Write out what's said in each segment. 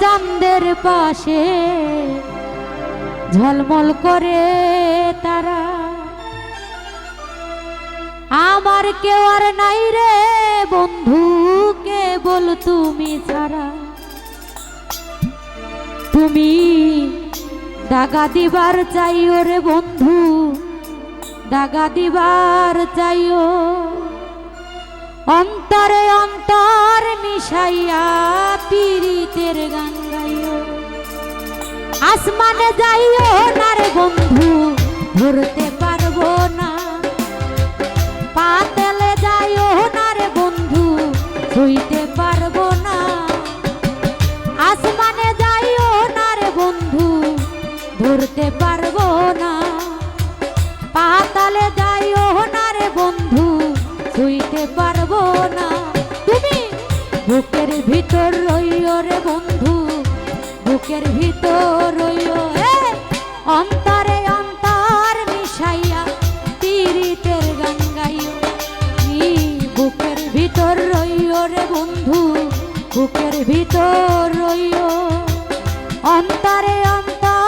চাঁদের পাশে ঝলমল করে তারা। আমার কেউ আর নাই রে বন্ধু, কেবল তুমি ছাড়া। তুমি দাগা দিবার চাইও রে বন্ধু, দাগা দিবার চাইও। অন্তরে অন্তর মিশাইয়া আসমানে যাইও না রে বন্ধু ধরতে পারব না। পাতেলে যাইও না রে বন্ধু ছুঁইতে পারব না। আসমানে যাইও না রে বন্ধু, ধরতে পারব না। পাতালে যাইও না রে বন্ধু ছুঁইতে পারব না। তুমি বুকের ভিতর রইও রে বন্ধু। বুকের ভিতর এ, অন্তরে অন্তর মিশাইয়া তীরিতের গঙ্গাইও ই বুকের ভিতর রইও রে বন্ধু বুকের ভিতর রইও অন্তরে অন্তর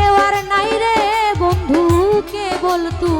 কেউ আর নাই রে বন্ধু কে বল ছাড়া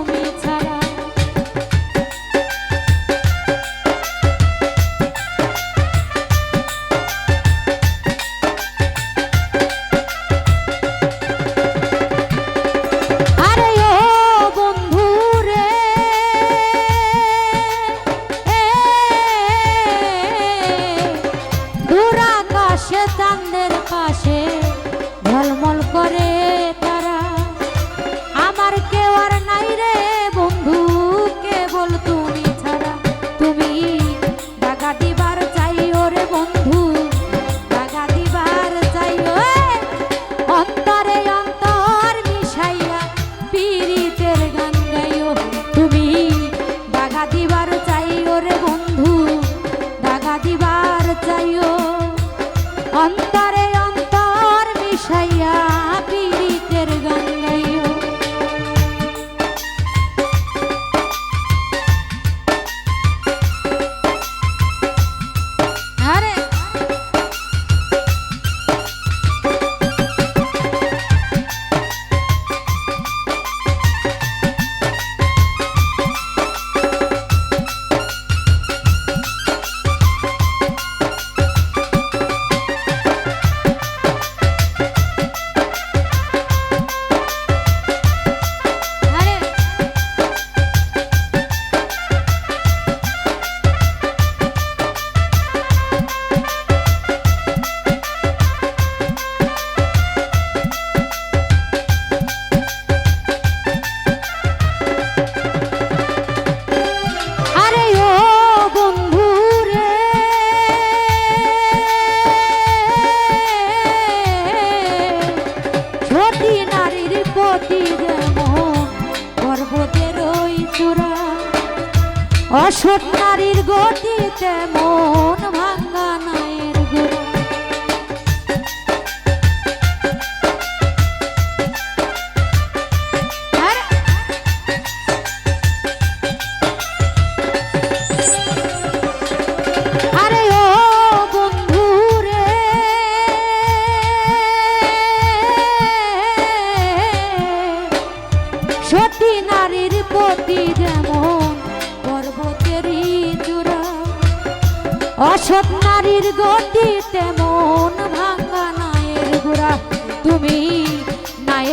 অসৎ গতিতে গতি তেমন।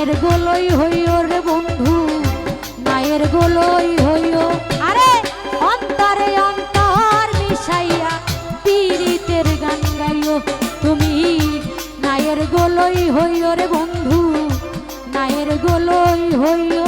মায়ের গোলই হইও রে বন্ধু নায়ের গোলই হইও। আরে, অন্তরে অন্তর মিশাইয়া পীড়িতের গান গাইও। তুমি নায়ের গোলই হইও রে বন্ধু নায়ের গোলই হইও।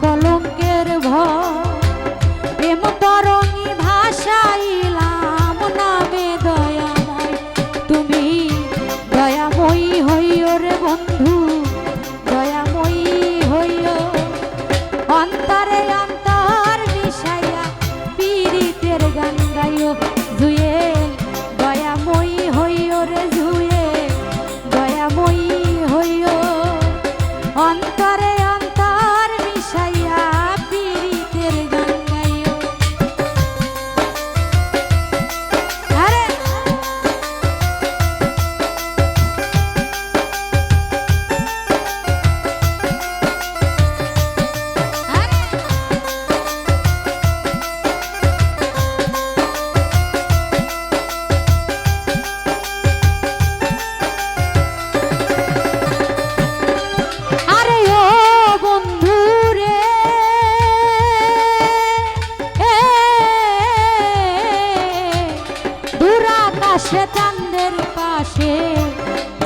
কলঙ্কের ভয়।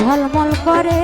ঝলমল করে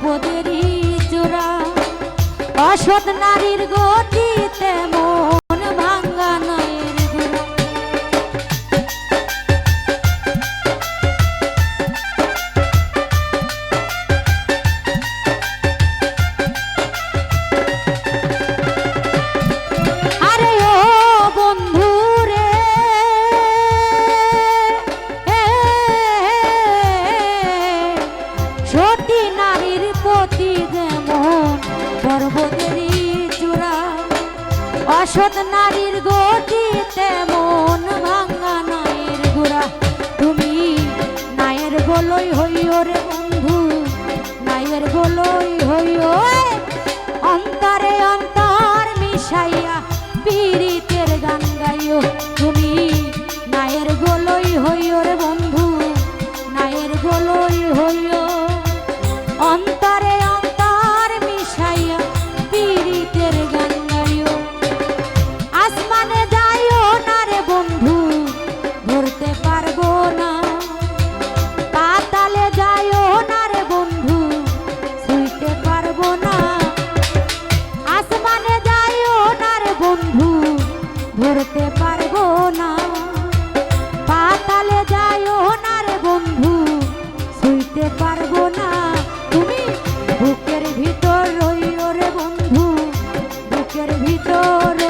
সম্পদেরই চোরা অসৎ নারীর গতিতে ম গাড়ির গতি তেমন ভাঙা নায়ের গোড়া তুমি নায়ের গোলই হইও রে বন্ধু, নায়ের গোলই হইও অন্তরে অন্তর মিশাইয়া পীড়িতের গান গাইও। তুমি নায়ের গোলই হইও পারব না। পাতালে যাইও না রে বন্ধু, শুইতে পারব না। তুমি বুকের ভিতর রইও রে বন্ধু, বুকের ভিতর